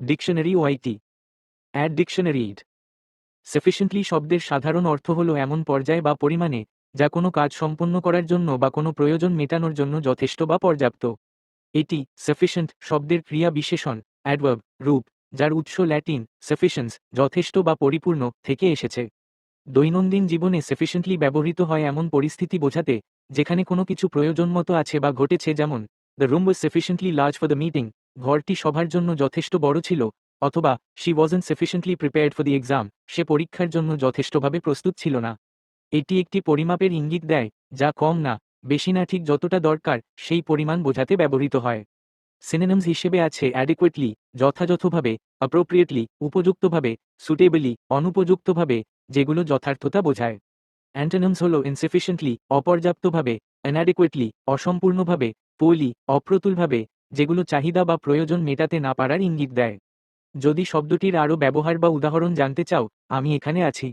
Dictionary ওয়াইটি add dictionary ইড sufficiently শব্দের সাধারণ অর্থ হল এমন পর্যায়ে বা পরিমাণে যা কোনো কাজ সম্পন্ন করার জন্য বা কোনো প্রয়োজন মেটানোর জন্য যথেষ্ট বা পর্যাপ্ত। এটি সাফিসিয়েন্ট শব্দের ক্রিয়া বিশেষণ অ্যাডভার্ব রূপ, যার উৎস ল্যাটিন সাফিসিয়েন্স যথেষ্ট বা পরিপূর্ণ থেকে এসেছে। দৈনন্দিন জীবনে সাফিসিয়েন্টলি ব্যবহৃত হয় এমন পরিস্থিতি বোঝাতে যেখানে কোনো কিছু প্রয়োজন মতো আছে বা ঘটেছে যেমন the room was sufficiently large for the meeting ঘরটি সভার জন্য যথেষ্ট বড় ছিল, অথবা she was sufficiently prepared for the exam সে পরীক্ষার জন্য যথেষ্টভাবে প্রস্তুত ছিল না। এটি একটি পরিমাপের ইঙ্গিত দেয়, যা কম না, বেশি না ঠিক যতটা দরকার, সেই পরিমাণ বোঝাতে ব্যবহৃত হয়। সিনেনমস হিসেবে আছে অ্যাডিকুয়েটলি যথাযথভাবে অ্যাপ্রোপ্রিয়েটলি উপযুক্তভাবে সুটেবলি অনুপযুক্তভাবে, যেগুলো যথার্থতা বোঝায়। অ্যান্টোনামস হল ইনসিফিসিয়েন্টলি অপর্যাপ্তভাবে অ্যানাডিকুয়েটলি অসম্পূর্ণভাবে পোলি অপ্রতুলভাবে যেগুলো চাহিদা বা প্রয়োজন মেটাতে না পারার ইঙ্গিত দেয়। যদি শব্দটির আরও ব্যবহার বা উদাহরণ জানতে চাও, আমি এখানে আছি।